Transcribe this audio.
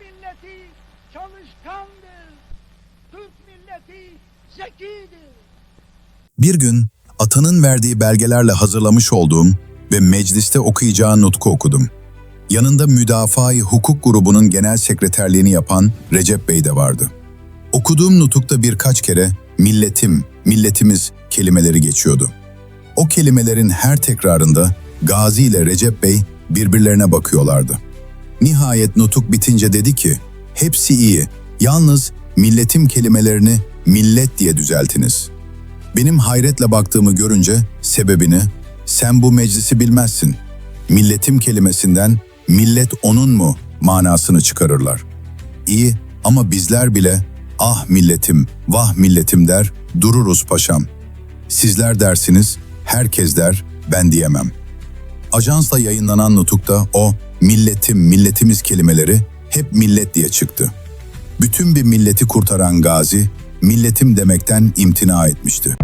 milleti çalışkandır. Türk milleti zekidir. Bir gün atanın verdiği belgelerle hazırlamış olduğum ve mecliste okuyacağı nutku okudum. Yanında Müdafaa-i Hukuk grubunun genel sekreterliğini yapan Recep Bey de vardı. Okuduğum nutukta birkaç kere milletim, milletimiz kelimeleri geçiyordu. O kelimelerin her tekrarında Gazi ile Recep Bey birbirlerine bakıyorlardı. Nihayet nutuk bitince dedi ki, hepsi iyi, yalnız milletim kelimelerini millet diye düzeltiniz.'' Benim hayretle baktığımı görünce sebebini, sen bu meclisi bilmezsin. Milletim kelimesinden millet onun mu manasını çıkarırlar. İyi ama bizler bile ah milletim, vah milletim der, dururuz paşam. Sizler dersiniz, herkes der, ben diyemem. Ajansla yayınlanan nutukta o milletim, milletimiz kelimeleri hep millet diye çıktı. Bütün bir milleti kurtaran Gazi, milletim demekten imtina etmişti.